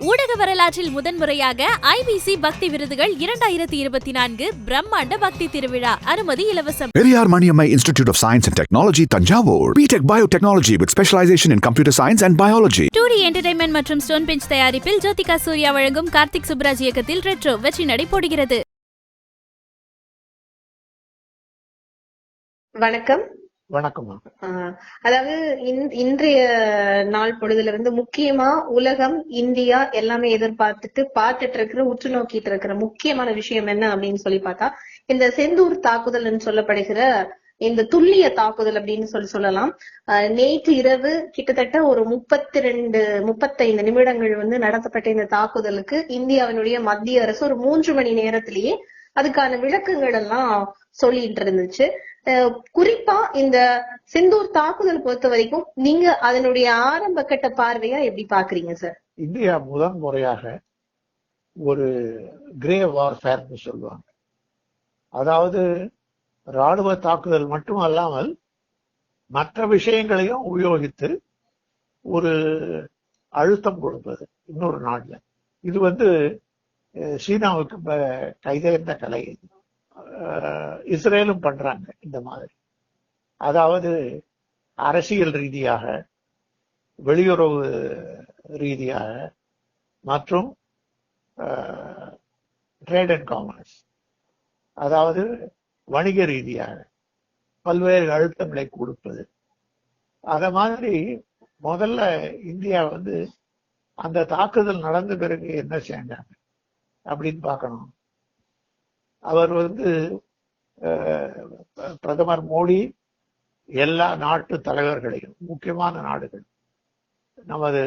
ஊடக வரலாற்றில் முதன்முறையாக ஐபிசி பக்தி விருதுகள் இரண்டாயிரத்தி இருபத்தி நான்கு பிரம்மாண்ட பக்தி திருவிழா அனுமதி இலவசம் Periyar Maniammai Institute of Science and Technology, Tanjavur. BTech Biotechnology with specialization in computer science and biology. Two D entertainment மற்றும் ஸ்டோன் பெஞ்ச் தயாரிப்பில் ஜோதிகா சூர்யா வழங்கும் கார்த்திக் சுப்ராஜ் இயக்கத்தில் ரெட்ரோ வெற்றி நடை போடுகிறது வணக்கம் வணக்கம் ஆஹ் அதாவது இன்- இன்றைய நாள் பொழுதுல இருந்து முக்கியமா உலகம் இந்தியா எல்லாமே எதிர்பார்த்துட்டு பார்த்துட்டு இருக்கிற உற்று நோக்கிட்டு இருக்கிற முக்கியமான விஷயம் என்ன அப்படின்னு சொல்லி பார்த்தா இந்த செந்தூர் தாக்குதல் சொல்லப்படுகிற இந்த துல்லிய தாக்குதல் அப்படின்னு சொல்லி சொல்லலாம். ஆஹ் நேற்று இரவு கிட்டத்தட்ட ஒரு முப்பத்தி ரெண்டு முப்பத்தைந்து நிமிடங்கள் வந்து நடத்தப்பட்ட இந்த தாக்குதலுக்கு இந்தியாவினுடைய மத்திய அரசு ஒரு மூன்று மணி நேரத்திலேயே அதுக்கான விளக்கங்கள் எல்லாம் சொல்லிட்டு இருந்துச்சு. குறிப்பா இந்த செந்தூர் தாக்குதல் பொறுத்த வரைக்கும் நீங்க அதனுடைய ஆரம்ப கட்ட பார்வையா எப்படி பாக்குறீங்க சார் இந்தியா முதன் முறையாக ஒரு கிரே வார்ஃபேர்னு சொல்லுவாங்க. அதாவது ராணுவ தாக்குதல் மட்டும் அல்லாமல் மற்ற விஷயங்களையும் உபயோகித்து ஒரு அழுத்தம் கொடுப்பது இன்னொரு நாட்டில். இது வந்து சீனாவுக்கு கைதேர்ந்த கலை இது. இஸ்ரேலும் பண்றாங்க இந்த மாதிரி. அதாவது அரசியல் ரீதியாக வெளியுறவு ரீதியாக மற்றும் ட்ரேட் அண்ட் காமர்ஸ் அதாவது வணிக ரீதியாக பல்வேறு அழுத்தங்களை கொடுப்பது. அத மாதிரி முதல்ல இந்தியா வந்து அந்த தாக்குதல் நடந்த பிறகு என்ன செஞ்சாங்க? அப்படின்னு பார்க்கணும். அவர் வந்து பிரதமர் மோடி எல்லா நாட்டு தலைவர்களையும் முக்கியமான நாடுகள் நமது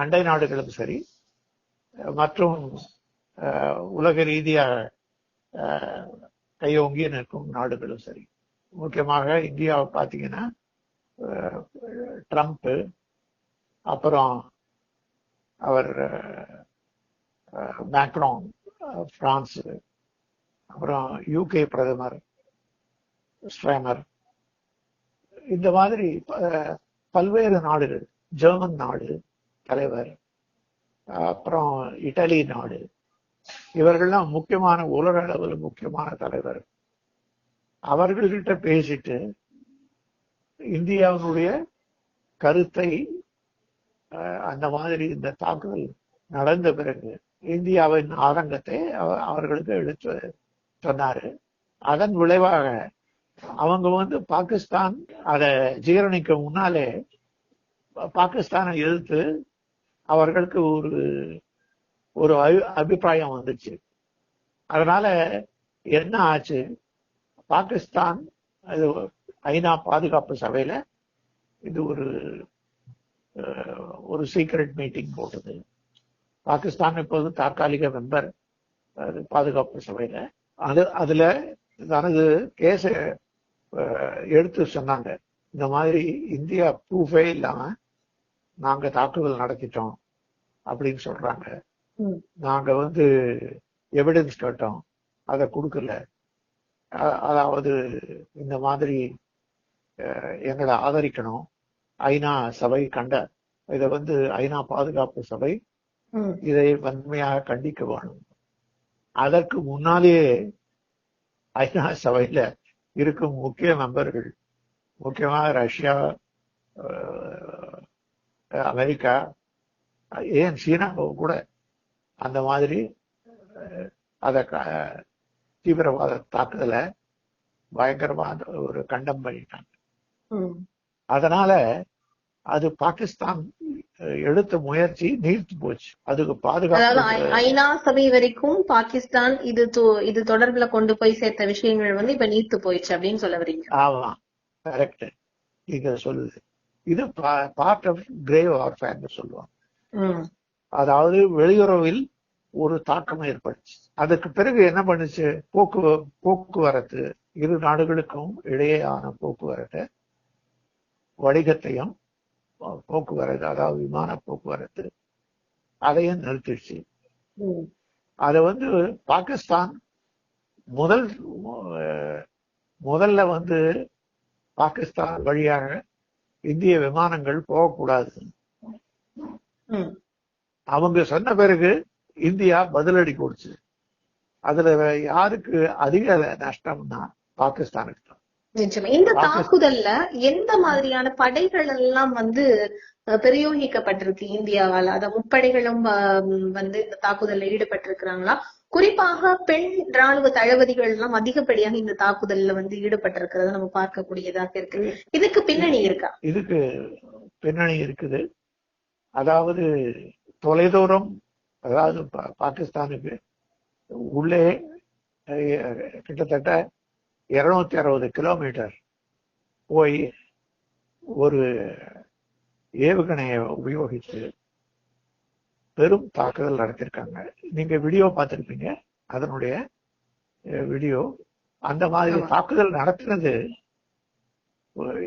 அண்டை நாடுகளும் சரி மற்றும் உலக ரீதியாக கையோங்கி நிற்கும் நாடுகளும் சரி. முக்கியமாக இந்தியாவை பார்த்தீங்கன்னா ட்ரம்ப்பு அப்புறம் அவர் அஹ், மேக்ரோன் பிரான்ஸ் அப்புறம் யூகே பிரதமர் ஸ்ட்ரேமர் இந்த மாதிரி பல்வேறு நாடுகள் ஜெர்மன் நாடு தலைவர் அப்புறம் இட்டலி நாடு இவர்கள்லாம் முக்கியமான உலக அளவில் முக்கியமான தலைவர். அவர்கள்கிட்ட பேசிட்டு இந்தியாவினுடைய கருத்தை அஹ், அந்த மாதிரி இந்த தாக்குதல் நடந்த பிறகு இந்தியாவின் ஆதங்கத்தை அவர்களுக்கு எடுத்து சொன்னாரு. அதன் விளைவாக அவங்க வந்து பாகிஸ்தான் அதை ஜீரணிக்க முன்னாலே பாகிஸ்தானை எதிர்த்து அவர்களுக்கு ஒரு ஒரு அபிப்பிராயம் வந்துச்சு. அதனால என்ன ஆச்சு? பாகிஸ்தான் அது ஐநா பாதுகாப்பு சபையில இது ஒரு ஒரு சீக்ரெட் மீட்டிங் போட்டது. பாகிஸ்தான் இப்போது தற்காலிக மெம்பர் பாதுகாப்பு சபையில. அது அதுல தனது கேஸ எடுத்து சொன்னாங்க. இந்த மாதிரி இந்தியா ப்ரூஃபே இல்லாம நாங்க தாக்குதல் நடத்திட்டோம் அப்படின்னு சொல்றாங்க. நாங்க வந்து எவிடன்ஸ் கேட்டோம். அதை கொடுக்கல. அதாவது இந்த மாதிரி எங்களை ஆதரிக்கணும். ஐநா சபை கண்ட இதை வந்து ஐநா பாதுகாப்பு சபை இதை வன்மையாக கண்டிக்க வேணும். அதற்கு முன்னாலேயே ஐநா சபையில இருக்கும் முக்கிய மெம்பர்கள் முக்கியமாக ரஷ்யா அமெரிக்கா ஏன் சீனா கூட அந்த மாதிரி அத தீவிரவாத தாக்குதலை பயங்கரமா ஒரு கண்டம் பண்ணிட்டாங்க. அதனால அது பாகிஸ்தான் எடுத்த முயற்சி நீர்த்து போச்சு. அதுக்கு பாதுகாப்பு ஐநா சபை வரைக்கும் பாகிஸ்தான் இது இது தொடர்புல கொண்டு போய் சேர்த்த விஷயங்கள் வந்து இப்ப நீர்த்து போயிடுச்சு அப்படின்னு சொல்ல வரீங்க. ஆமா கரெக்ட் நீங்க சொல்லுது. இது பார்ட் ஆஃப் கிரே வார்ஃபேர்னு சொல்லுவாங்க. அதாவது வெளியுறவில் ஒரு தாக்கம் ஏற்பட்டுச்சு அதுக்கு பிறகு என்ன பண்ணுச்சு? போக்கு போக்குவரத்து இரு நாடுகளுக்கும் இடையேயான போக்குவரத்து வணிகத்தையும் போக்குவரத்து அதாவது விமான போக்குவரத்து அதையும் நிறுத்திடுச்சு. அதை வந்து பாகிஸ்தான் முதல் முதல்ல வந்து பாகிஸ்தான் வழியாக இந்திய விமானங்கள் போகக்கூடாது. அவங்க சொன்ன பிறகு இந்தியா பதிலடி கொடுச்சு. அதுல யாருக்கு அதிக நஷ்டம்னா பாகிஸ்தானுக்கு தான். நிச்சயமா. இந்த தாக்குதல்ல எந்த மாதிரியான படைகள் எல்லாம் வந்து பிரயோகிக்கப்பட்டிருக்கு இந்தியாவால? அத முப்படைகளும் வந்து இந்த தாக்குதல்ல ஈடுபட்டிருக்கிறாங்களா? குறிப்பாக பெண் ராணுவ தளபதிகள் எல்லாம் அதிகப்படியாக இந்த தாக்குதல்ல வந்து ஈடுபட்டிருக்கிறத நம்ம பார்க்கக்கூடியதாக இருக்கு. இதுக்கு பின்னணி இருக்கா? இதுக்கு பின்னணி இருக்குது. அதாவது தொலைதூரம் அதாவது பாகிஸ்தானுக்கு உள்ளே கிட்டத்தட்ட இருநூத்தி அறுபது கிலோமீட்டர் போய் ஒரு ஏவுகணையை உபயோகித்து பெரும் தாக்குதல் நடத்திருக்காங்க. நீங்க வீடியோ பார்த்திருப்பீங்க. அதனுடைய வீடியோ அந்த மாதிரி. தாக்குதல் நடத்தினது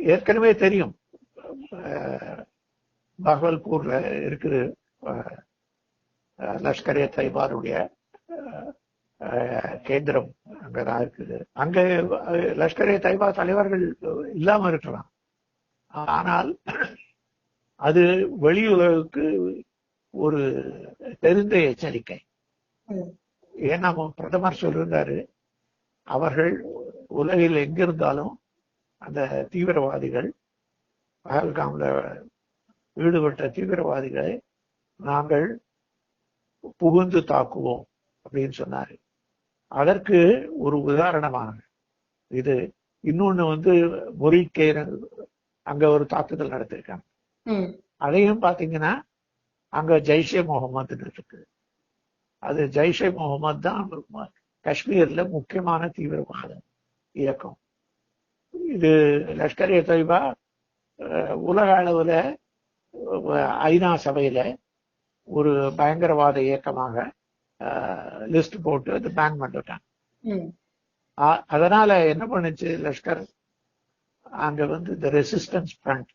ஏற்கனவே தெரியும். பகவல்பூர்ல இருக்குது லஷ்கர் அஹ், கேந்திரம் அங்கதான் இருக்குது. அங்க லஷ்கர் ஏ தைபா தலைவர்கள் இல்லாம இருக்கலாம். ஆனால் அது வெளியுலகுக்கு ஒரு தெரிந்த எச்சரிக்கை. ஏன்னா பிரதமர் சொல்லியிருந்தாரு அவர்கள் உலகில் எங்கிருந்தாலும் அந்த தீவிரவாதிகள் பகல்காம்ல ஈடுபட்ட தீவிரவாதிகளை நாங்கள் புகுந்து தாக்குவோம் அப்படின்னு சொன்னாரு. அதற்கு ஒரு உதாரணமாக இது இன்னொன்னு வந்து முறிக்கேர அங்க ஒரு தாக்குதல் நடத்திருக்காங்க. அதையும் பாத்தீங்கன்னா அங்க ஜெய்ஷே முகமது இருக்கு. அது ஜெய்ஷே முகமது தான் காஷ்மீர்ல முக்கியமான தீவிரவாத இயக்கம். இது லஷ்கர் ஏ தொய்பா உலக அளவுல ஐநா சபையில ஒரு பயங்கரவாத இயக்கமாக லிஸ்ட் போட்டு அது பேன் பண்ணிட்டாங்க அதனால என்ன பண்ணுச்சு லஷ்கர்? அங்க வந்து இந்த ரெசிஸ்டன்ஸ் ஃப்ரண்ட்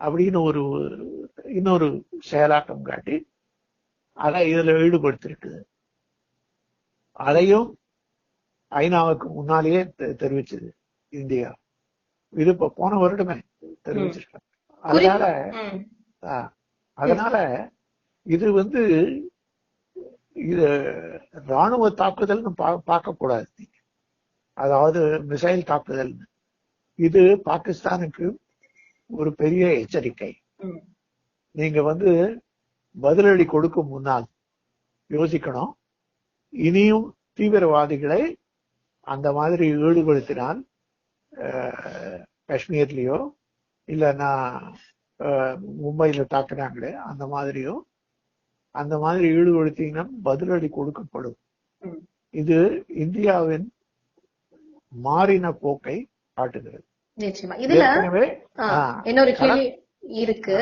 அப்படின்னு ஒரு இன்னொரு செயலாக்கம் காட்டி அதை இதுல ஈடுபடுத்திருக்குது அதையும் ஐநாவுக்கு முன்னாலேயே தெரிவிச்சது இந்தியா. இது இப்ப போன வருடமே தெரிவிச்சிருக்காங்க அதனால அதனால இது வந்து இது ராணுவ தாக்குதல்னு பா- பார்க்க கூடாது நீங்க. அதாவது மிசைல் தாக்குதல் இது பாகிஸ்தானுக்கு ஒரு பெரிய எச்சரிக்கை. நீங்க வந்து பதிலடி கொடுக்கும் முன்னால் யோசிக்கணும் இனியும் தீவிரவாதிகளை அந்த மாதிரி ஈடுபடுத்தினால் காஷ்மீர்லயோ இல்லைன்னா மும்பையில தாக்குனாங்களே அந்த மாதிரியோ அந்த மாதிரி ஈடுபடுத்திங்கன்னா பதிலடி கொடுக்கப்படும். இது இந்தியாவின் மாறின போக்கை காட்டுகிறது. நிச்சயமா. இதுல இன்னொரு கேள்வி இருக்கு.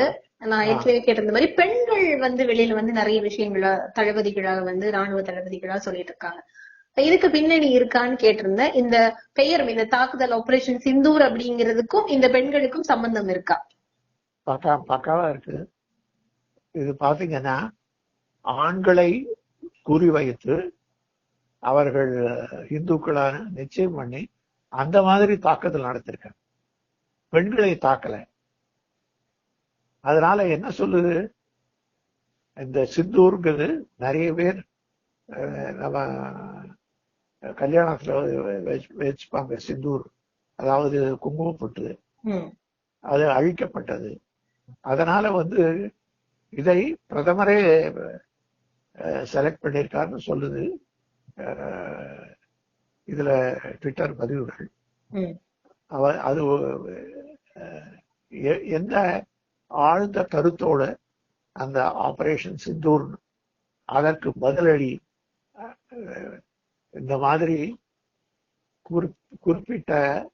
நான். ஏற்கனவே கேட்டிருந்த மாதிரி பெண்கள் வந்து வெளியில வந்து நிறைய விஷயங்களா தளபதிகளாக வந்து ராணுவ தளபதிகளா சொல்லிட்டு இருக்காங்க. இதுக்கு பின்னணி இருக்கான்னு கேட்டிருந்தேன் இந்த பெயர் இந்த தாக்குதல் ஆபரேஷன் சிந்தூர் அப்படிங்கிறதுக்கும் இந்த பெண்களுக்கும் சம்பந்தம் இருக்கா? பக்கா பக்காவா இருக்கு. இது பாத்தீங்கன்னா ஆண்களை குறிவைத்து அவர்கள் இந்துக்களான நிச்சயம் பண்ணி அந்த மாதிரி தாக்குதல் நடத்திருக்காங்க. பெண்களை தாக்கல. அதனால என்ன சொல்லுது? இந்த சிந்தூர்ங்கிறது நிறைய பேர் நம்ம கல்யாணத்துல வச்சு- வச்சுப்பாங்க சிந்தூர். அதாவது குங்குமம் பொட்டு ம். அது அழிக்கப்பட்டது. அதனால வந்து இதை பிரதமரே செலக்ட் பண்ணியிருக்காருன்னு சொல்லுது. இதுல ட்விட்டர் பதிவுகள். அவ அது எந்த ஆழ்ந்த கருத்தோட அந்த ஆபரேஷன் சிந்தூர் அதற்கு பதிலடி இந்த மாதிரி குறிப்- குறிப்பிட்ட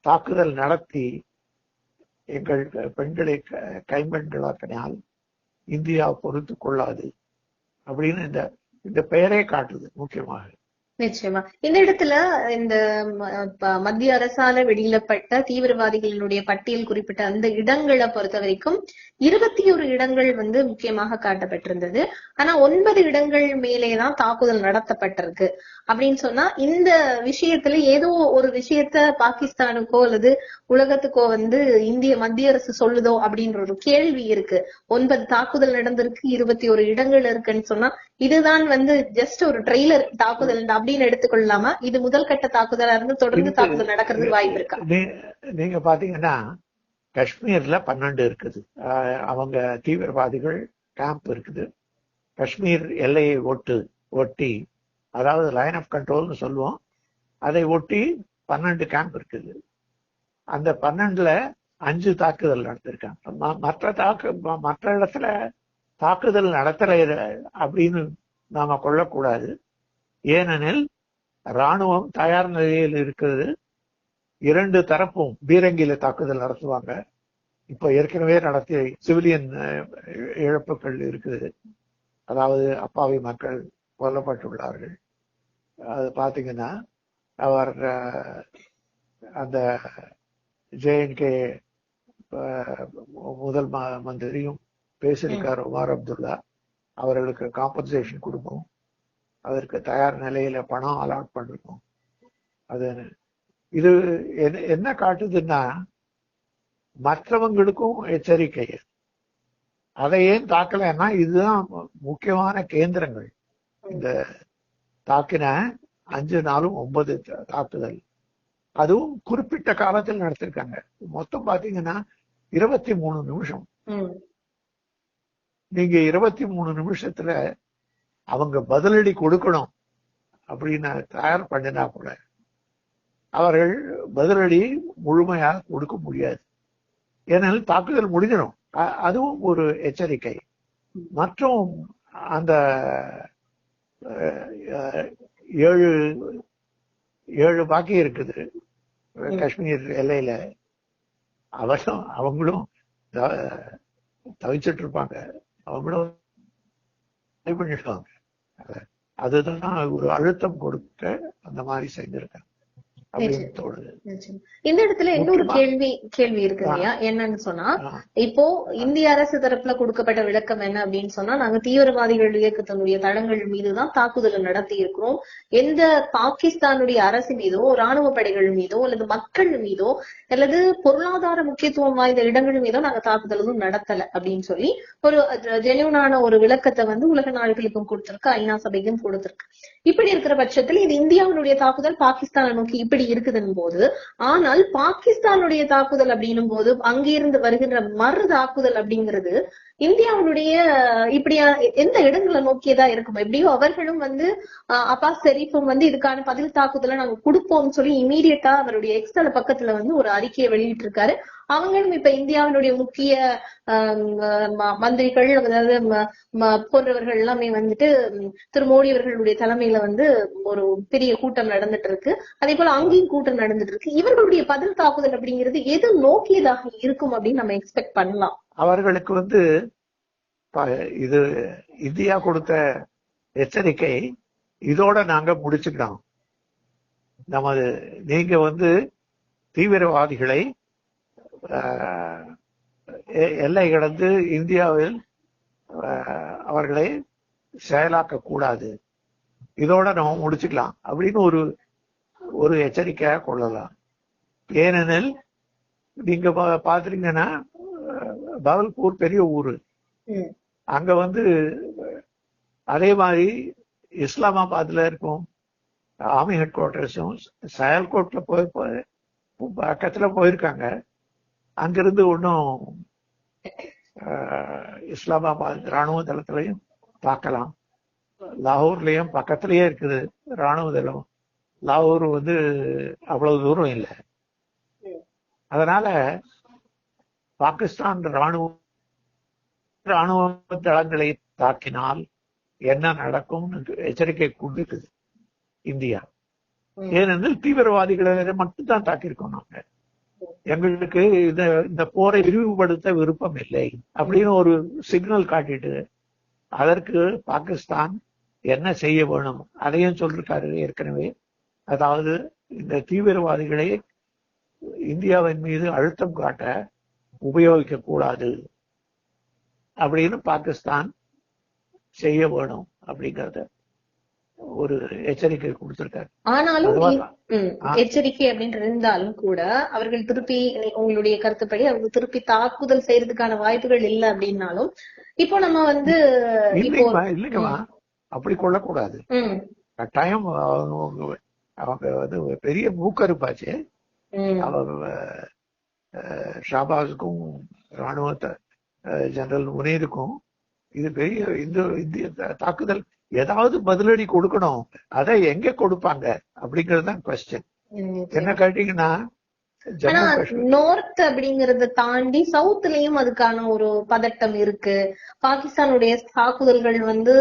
தாக்குதல் நடத்தி எங்கள் பெண்களை கைம்பெண்களாக்கினால் இந்தியா பொறுத்து கொள்ளாது. அப்படின்னு இந்த இந்த பெயரே காட்டுது முக்கியமாக. நிச்சயமா. இந்த இடத்துல இந்த மத்திய அரசால வெளியிடப்பட்ட தீவிரவாதிகளினுடைய பட்டியல் குறிப்பிட்ட அந்த இடங்களை பொறுத்த வரைக்கும் இருபத்தி ஒரு இடங்கள் வந்து முக்கியமாக காட்டப்பட்டிருந்தது. ஆனா ஒன்பது இடங்கள் மேலேதான் தாக்குதல் நடத்தப்பட்டிருக்கு. அப்படின்னு சொன்னா இந்த விஷயத்துல ஏதோ ஒரு விஷயத்த பாகிஸ்தானுக்கோ அல்லது உலகத்துக்கோ வந்து இந்திய மத்திய அரசு சொல்லுதோ அப்படின்ற ஒரு கேள்வி இருக்கு. ஒன்பது தாக்குதல் நடந்திருக்கு இருபத்தி ஒரு இடங்கள் இருக்குன்னு சொன்னா இதுதான் வந்து ஜஸ்ட் ஒரு ட்ரெய்லர் தாக்குதல் அப்படின்னு எடுத்துக்கொள்ளலாமா இது முதல் கட்ட தாக்குதலா இருந்து தொடர்ந்து தாக்குதல் நடக்கிறதுக்கு வாய்ப்பு இருக்கா? நீங்க பாத்தீங்கன்னா காஷ்மீர்ல பன்னெண்டு இருக்குது. அவங்க தீவிரவாதிகள் கேம்ப் இருக்குது. காஷ்மீர் எல்லையை ஒட்டு ஒட்டி அதாவது லைன் ஆஃப் கண்ட்ரோல்னு சொல்லுவோம். அதை ஒட்டி பன்னெண்டு கேம்ப் இருக்குது. அந்த பன்னெண்டுல அஞ்சு தாக்குதல் நடத்திருக்காங்க. மற்ற தாக்கு மற்ற இடத்துல தாக்குதல் நடத்தல அப்படின்னு நாம கொள்ளக்கூடாது. ஏனெனில் ராணுவம் தயார் நிலையில் இருக்கிறது. இரண்டு தரப்பும் பீரங்கியில தாக்குதல் நடத்துவாங்க. இப்ப ஏற்கனவே நடத்திய சிவிலியன் இழப்புகள் இருக்குது. அதாவது அப்பாவி மக்கள் கொல்லப்பட்டுள்ளார்கள். அது பாத்தீங்கன்னா அவர் அந்த ஜேஎன்கே முதல் மந்திரியும் பேசியிருக்கார் உமார் அப்துல்லா. அவர்களுக்கு காம்பன்சேஷன் கொடுப்போம். அதற்கு தயார் நிலையில பணம் அலாட் பண்ணிருக்கோம் அது இது என்ன- காட்டுதுன்னா மற்றவங்களுக்கும் எச்சரிக்கை. அதை ஏன் தாக்கலைன்னா இதுதான் முக்கியமான கேந்திரங்கள். இந்த தாக்கின அஞ்சு நாளும் ஒன்பது தாக்குதல். அதுவும் குறிப்பிட்ட காலத்தில் நடத்திருக்காங்க. மொத்தம் பாத்தீங்கன்னா இருபத்தி மூணு நிமிஷம். நீங்க இருபத்தி மூணு நிமிஷத்துல அவங்க பதிலடி கொடுக்கணும் அப்படின்னு தயார் பண்ணினா கூட அவர்கள் பதிலடி முழுமையாக கொடுக்க முடியாது. ஏனெனில் தாக்குதல் முடிஞ்சிடும். அதுவும் ஒரு எச்சரிக்கை. மற்றும் அந்த ஏழு ஏழு பாக்கி இருக்குது. காஷ்மீர் எல்லையில. அவசம் அவங்களும் த- தவிச்சிட்டு இருப்பாங்க. அவங்களும் இது பண்ணிடுவாங்க. அதுதான் ஒரு அழுத்தம் கொடுத்து அந்த மாதிரி செஞ்சிருக்காங்க இந்த இடத்துல இன்னொரு கேள்வி கேள்வி இருக்கு இல்லையா என்னன்னு சொன்னா. இப்போ இந்திய அரசு தரப்புல கொடுக்கப்பட்ட விளக்கம் என்ன அப்படின்னு சொன்னா நாங்க தீவிரவாதிகள் இயக்கத்தினுடைய தளங்கள் மீதுதான் தாக்குதலை நடத்தி இருக்கிறோம். எந்த பாகிஸ்தானுடைய அரசு மீதோ ராணுவ படைகள் மீதோ அல்லது மக்கள் மீதோ அல்லது பொருளாதார முக்கியத்துவம் வாய்ந்த இடங்கள் மீதோ நாங்க தாக்குதல் எதுவும் நடத்தல அப்படின்னு சொல்லி ஒரு ஜெனியூனான ஒரு விளக்கத்தை வந்து உலக நாடுகளுக்கும் கொடுத்திருக்கு ஐநா சபைக்கும் கொடுத்திருக்கு. இப்படி இருக்கிற பட்சத்தில் இது இந்தியாவினுடைய தாக்குதல் பாகிஸ்தானை நோக்கி இப்படி அப்படி இருக்குதுன்னு போது ஆனால் பாகிஸ்தானுடைய தாக்குதல் அப்படின்னும் போது அங்கிருந்து வருகின்ற மறு தாக்குதல் அப்படிங்கிறது இந்தியாவுடைய இப்படியா எந்த இடங்களை நோக்கியதா இருக்கும் எப்படியோ அவர்களும் வந்து அப்பா செரீஃபும் வந்து இதுக்கான பதில் தாக்குதலை நாங்க கொடுப்போம்னு சொல்லி இமீடியட்டா அவருடைய எக்ஸ்தல பக்கத்துல வந்து ஒரு அறிக்கையை வெளியிட்டு இருக்காரு அவங்களும் இப்ப இந்தியாவினுடைய முக்கிய மந்திரிகள் அதாவது ம- ம- போன்றவர்கள் எல்லாமே வந்துட்டு திரு மோடி அவர்களுடைய தலைமையில வந்து ஒரு பெரிய கூட்டம் நடந்துட்டு இருக்கு அதே போல அங்கேயும் கூட்டம் நடந்துட்டு இருக்கு இவர்களுடைய பதில் தாக்குதல் அப்படிங்கிறது எது நோக்கியதாக இருக்கும் அப்படின்னு நம்ம எக்ஸ்பெக்ட் பண்ணலாம். அவர்களுக்கு வந்து ப- இது இந்தியா கொடுத்த எச்சரிக்கை இதோட நாங்க முடிச்சுக்கிட்டோம். நமது நீங்க வந்து தீவிரவாதிகளை எல்லை கடந்து இந்தியாவில் அவர்களை செயலாக்க கூடாது இதோட நம்ம முடிச்சுக்கலாம். அப்படின்னு ஒரு ஒரு எச்சரிக்கையா கொள்ளலாம். ஏனெனில் நீங்க பா- பாத்தீங்கன்னா அஹ், பவல்பூர் பெரிய ஊரு. அங்க வந்து அதே மாதிரி இஸ்லாமாபாத்ல இருக்கும் ஆர்மி ஹெட் குவார்டர்ஸும் சயல்கோட்ல போய் பக்கத்துல போயிருக்காங்க. அங்கிருந்து ஒன்றும் இஸ்லாமாபாத் ராணுவ தளத்திலையும் பார்க்கலாம். லாகூர்லயும் பக்கத்திலேயே இருக்குது ராணுவ தளம். லாகூர் வந்து அவ்வளவு தூரம் இல்லை. அதனால பாகிஸ்தான் ராணுவ ராணுவ தளங்களை தாக்கினால் என்ன நடக்கும்னு எச்சரிக்கை கொடுக்குது இந்தியா. ம். ஏனெனில் தீவிரவாதிகளை மட்டும்தான் தாக்கியிருக்கோம் நாங்க. எங்களுக்கு இந்த இந்த போரை விரிவுபடுத்த விருப்பம் இல்லை அப்படின்னு ஒரு சிக்னல் காட்டிட்டு அதற்கு பாகிஸ்தான் என்ன செய்ய வேணும்? அதையும் சொல்லிருக்காரு ஏற்கனவே. அதாவது இந்த தீவிரவாதிகளை இந்தியாவின் மீது அழுத்தம் காட்ட உபயோகிக்க கூடாது அப்படின்னு பாகிஸ்தான் செய்ய வேணும் அப்படிங்கறத. ஒரு எச்சரிக்கை கொடுத்திருக்காரு. ஆனாலும். எச்சரிக்கை அப்படின்னு இருந்தாலும் கூட அவர்கள் திருப்பி உங்களுடைய கருத்துப்படி அவர்கள் திருப்பி தாக்குதல் செய்யறதுக்கான வாய்ப்புகள் இல்ல அப்படின்னாலும் இப்போ நம்ம வந்து இல்லைங்கம்மா அப்படி கொள்ளக்கூடாது. கட்டாயம் அவங்க வந்து பெரிய மூக்கருப்பாச்சு ம், அவங்க ஷாபாஸுக்கும் ராணுவ ஜெனரல் முனீருக்கும் இது பெரிய இந்த இந்திய தாக்குதல் ஏதாவது பதிலடி கொடுக்கணும். அதை எங்க கொடுப்பாங்க? அப்படிங்கிறது தான் கொஸ்டின். என்ன கேட்டீங்கன்னா ஆனா நார்த் அப்படிங்கறத தாண்டி சவுத்லயும் அதுக்கான ஒரு பதட்டம் இருக்கு. பாகிஸ்தானுடைய தாக்குதல்கள் வந்து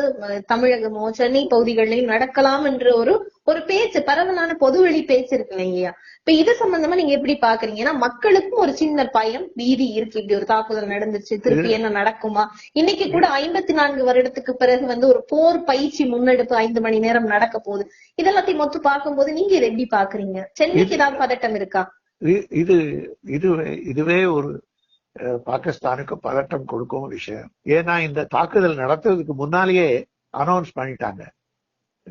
தமிழகமோ சென்னை பகுதிகளிலும் நடக்கலாம் என்ற ஒரு ஒரு பேச்சு பரவலான பொதுவெளி பேச்சு இருக்கு இல்லையா இப்ப இது சம்பந்தமா நீங்க எப்படி பாக்குறீங்க ஏன்னா மக்களுக்கும் ஒரு சின்ன பயம் பீதி இருக்கு. இப்படி ஒரு தாக்குதல் நடந்துச்சு திருப்பி என்ன நடக்குமா? இன்னைக்கு கூட ஐம்பத்தி நான்கு வருடத்துக்கு பிறகு வந்து ஒரு போர் பயிற்சி முன்னெடுப்பு ஐந்து மணி நேரம் நடக்க போகுது. இதெல்லாத்தையும் மொத்து பார்க்கும்போது நீங்க இதை எப்படி பாக்குறீங்க? சென்னைக்கு ஏதாவது பதட்டம் இருக்கா? இது- இது இதுவே ஒரு பாகிஸ்தானுக்கு பதட்டம் கொடுக்கும் விஷயம். ஏன்னா இந்த தாக்குதல் நடத்துறதுக்கு முன்னாலேயே அனௌன்ஸ் பண்ணிட்டாங்க.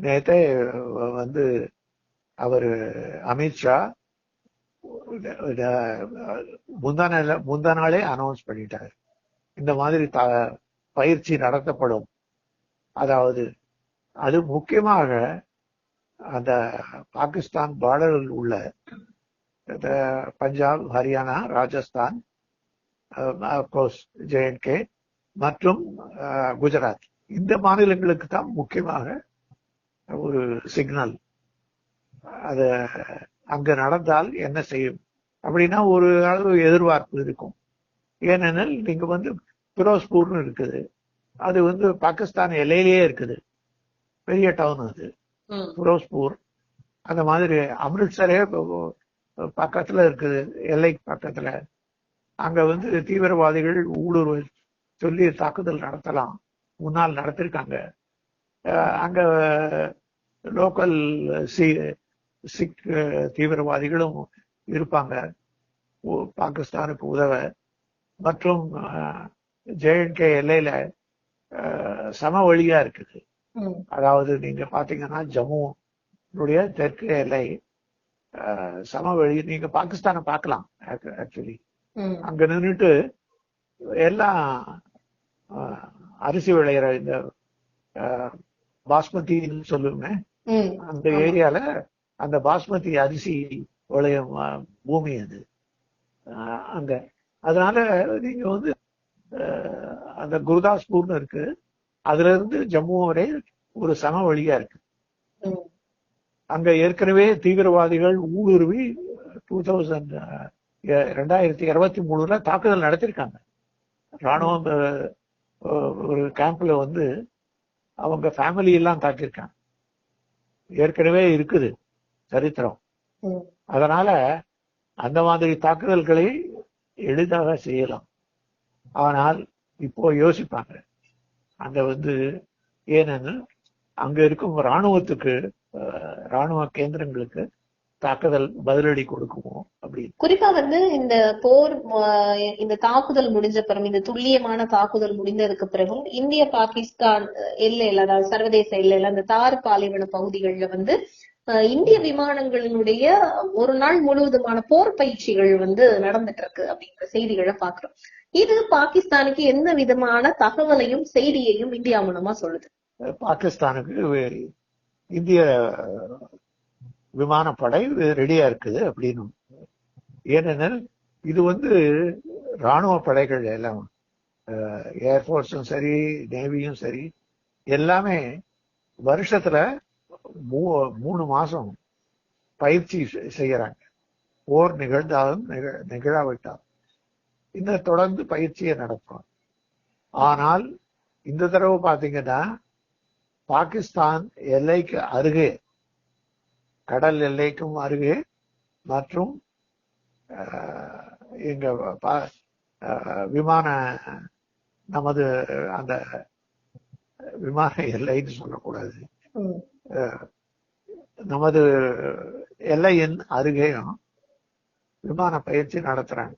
நேத்தே வந்து அவர் அமித்ஷா முந்தா நாள் முந்தா நாளே அனௌன்ஸ் பண்ணிட்டாரு. இந்த மாதிரி த- பயிற்சி நடத்தப்படும். அதாவது அது முக்கியமாக அந்த பாகிஸ்தான் பார்டரில் உள்ள Punjab Haryana Rajasthan of course J and K மற்றும் குஜராத் இந்த மாநிலங்களுக்கு தான் முக்கியமாக ஒரு சிக்னல் அது அங்க நடந்தால் என்ன செய்யும்? அப்படின்னா ஒரு அளவு எதிர்பார்ப்பு இருக்கும். ஏனெனில் நீங்க வந்து பிரோஸ்பூர்னு இருக்குது. அது வந்து பாகிஸ்தான் எல்லையிலேயே இருக்குது. பெரிய டவுன் அது. ம், ஃபிரோஸ்பூர் அந்த மாதிரி அமிர்த்சரே பக்கத்துல இருக்குது எல்லைக்கு பக்கத்துல. அங்க வந்து தீவிரவாதிகள் ஊடுருவ சொல்லி தாக்குதல் நடத்தலாம். முன்னால் நடத்திருக்காங்க. அங்க லோக்கல் சி சிக் தீவிரவாதிகளும் இருப்பாங்க. பாகிஸ்தானுக்கு உதவ. மற்றும் ஜேஎன்கே எல்லையில சம வழியா இருக்குது. அதாவது நீங்க பாத்தீங்கன்னா ஜம்முடைய தெற்கு எல்லை. சமவெளி நீங்க பாகிஸ்தானை பார்க்கலாம் ஆக்சுவலி அங்க நின்றுட்டு எல்லாம் அரிசி விளையிற இந்த பாஸ்மதின்னு சொல்லுவேன் ம், அந்த ஏரியால அந்த பாஸ்மதி அரிசி விளையும் பூமி அது. அங்க. அதனால நீங்க வந்து அந்த குருதாஸ்பூர்னு இருக்கு. அதுல இருந்து ஜம்மு வரை ஒரு சம வழியா இருக்கு அங்க ஏற்கனவே தீவிரவாதிகள் ஊடுருவி டூ தௌசண்ட் ரெண்டாயிரத்தி இருபத்தி மூணுல தாக்குதல் நடத்திருக்காங்க. ராணுவம் ஒரு கேம்ப்ல வந்து அவங்க ஃபேமிலி எல்லாம் தாக்கியிருக்காங்க. ஏற்கனவே இருக்குது சரித்திரம். அதனால அந்த மாதிரி தாக்குதல்களை எளிதாக செய்யலாம். ஆனால் இப்போ யோசிப்பாங்க. அங்க வந்து ஏனெனில் அங்க இருக்கும் ராணுவத்துக்கு ராணுவ கேந்திரங்களுக்கு தாக்குதல் பதிலடி கொடுக்குமோ அப்படின்னு குறிப்பா வந்து இந்த போர் இந்த தாக்குதல் முடிஞ்ச பிறகு இந்த துல்லியமான தாக்குதல் முடிந்ததுக்கு பிறகும் இந்திய பாகிஸ்தான் எல்லையில அதாவது சர்வதேச எல்லையில அந்த தார் பாலைவன பகுதிகளில் வந்து இந்திய விமானங்களினுடைய ஒரு நாள் முழுவதுமான போர் பயிற்சிகள் வந்து நடந்துட்டு இருக்கு அப்படிங்கிற செய்திகளை பாக்குறோம் இது பாகிஸ்தானுக்கு எந்த விதமான தகவலையும் செய்தியையும் இந்தியா மூலமா சொல்லுது. பாகிஸ்தானுக்கு இந்திய விமானப்படை ரெடியா இருக்குது அப்படின்னு. ஏனெனில் இது வந்து ராணுவ படைகள் எல்லாம். ஏர்ஃபோர்ஸும் சரி நேவியும் சரி எல்லாமே வருஷத்துல மூ- மூணு மாசம் பயிற்சி செ- செய்யறாங்க. போர் நிகழ்ந்தாலும் நிகழாவிட்டாலும். இந்த தொடர்ந்து பயிற்சியை நடத்துறோம். ஆனால் இந்த தடவை பாத்தீங்கன்னா பாகிஸ்தான் எல்லைக்கு அருகே கடல் எல்லைக்கும் அருகே மற்றும் அஹ், விமான நமது அந்த விமான எல்லைன்னு சொல்லக்கூடாது. நமது எல்லையின் அருகேயும் விமான பயிற்சி நடத்துறாங்க.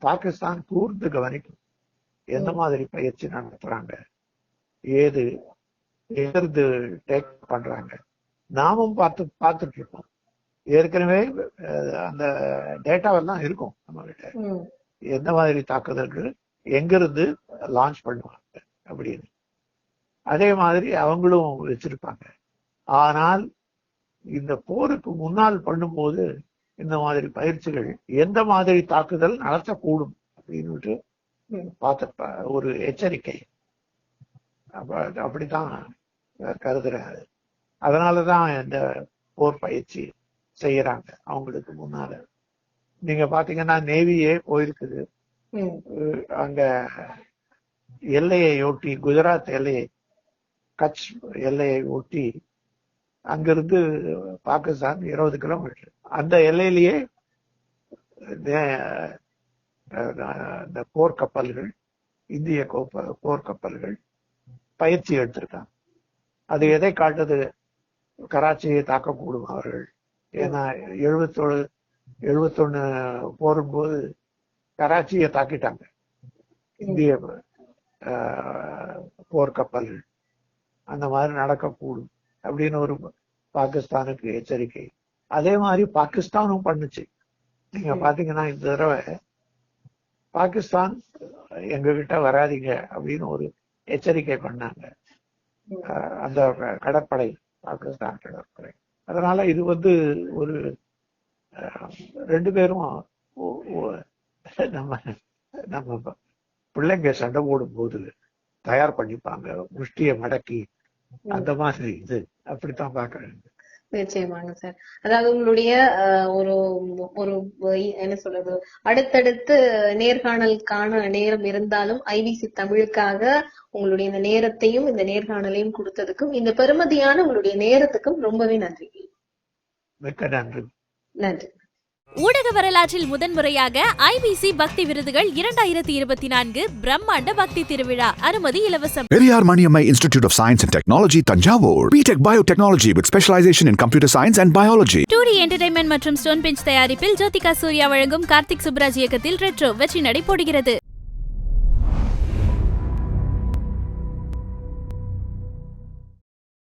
பாகிஸ்தான் கூர்ந்து கவனிக்கும் எந்த மாதிரி பயிற்சி நடத்துறாங்க? ஏது? எதிர்ந்து டேக் பண்றாங்க. நாமும் பார்த்து பார்த்துட்டு இருக்கோம் ஏற்கனவே அந்த டேட்டாவெல்லாம் இருக்கும் நம்ம கிட்ட எந்த மாதிரி தாக்குதல்கள் எங்கிருந்து லான்ச் பண்ணுவாங்க அப்படின்னு. அதே மாதிரி அவங்களும் வச்சிருப்பாங்க. ஆனால் இந்த போருக்கு முன்னால் பண்ணும்போது இந்த மாதிரி பயிற்சிகள் எந்த மாதிரி தாக்குதல் நடத்தக்கூடும் அப்படின்னுட்டு. பார்த்த ஒரு எச்சரிக்கை. அப்ப அப்படித்தான் கருதுறேன் அதனாலதான் இந்த போர் பயிற்சி செய்யறாங்க அவங்களுக்கு முன்னால. நீங்க பாத்தீங்கன்னா நேவியே போயிருக்குது. அங்க எல்லையை ஒட்டி குஜராத் எல்லையை கட்ச் எல்லையை ஒட்டி அங்கிருந்து பாகிஸ்தான் இருபது கிலோமீட்டர். அந்த எல்லையிலேயே இந்த போர்க்கப்பல்கள் இந்திய கோப்ப- போர்க்கப்பல்கள் பயிற்சி எடுத்திருக்காங்க. அது எதை காட்டுது? கராச்சியை தாக்கக்கூடும் அவர்கள் ஏன்னா எழுபத்தொழு எழுபத்தொன்னு போரும்போது கராச்சியை தாக்கிட்டாங்க. இந்திய போர்க்கப்பல்கள். அந்த மாதிரி நடக்கக்கூடும் அப்படின்னு ஒரு பாகிஸ்தானுக்கு எச்சரிக்கை. அதே மாதிரி பாகிஸ்தானும் பண்ணுச்சு. நீங்க பாத்தீங்கன்னா இந்த தடவை பாகிஸ்தான் எங்க கிட்ட வராதீங்க அப்படின்னு ஒரு எச்சரிக்கை பண்ணாங்க. அந்த கடற்படை பாகிஸ்தான் கடற்படை. அதனால இது வந்து ஒரு ரெண்டு பேரும் நம்ம நம்ம பிள்ளைங்க சண்டை போடும் போது தயார் பண்ணிப்பாங்க முஷ்டியை மடக்கி அந்த மாதிரி இது. அப்படித்தான் பாக்குறேன் நிச்சயமாங்க சார். அதாவது உங்களுடைய ஒரு ஒரு என்ன சொல்றது அடுத்தடுத்து நேர்காணலுக்கான நேரம் இருந்தாலும் ஐபிசி தமிழுக்காக உங்களுடைய இந்த நேரத்தையும் இந்த நேர்காணலையும் கொடுத்ததுக்கும் இந்த பெருமதியான உங்களுடைய நேரத்துக்கும் ரொம்பவே நன்றி. மிக்க நன்றி. நன்றி. ஊடக வரலாற்றில் முதன்முறையாக ஐபிசி பக்தி விருதுகள் இரண்டாயிரத்தி இருபத்தி நான்கு பிரம்மாண்ட பக்தி திருவிழா அனுமதி இலவசம் Periyar Maniamma Institute of Science and Technology, Tanjavur. BTech Biotechnology with specialization in computer science and biology. டூரி என்டர்டைன்மெண்ட் மற்றும் ஸ்டோன் பெஞ்ச் தயாரிப்பில் ஜோதிகா சூர்யா வழங்கும் கார்த்திக் சுப்ராஜ் இயக்கத்தில் ரெட்ரோ வெற்றி நடை போடுகிறது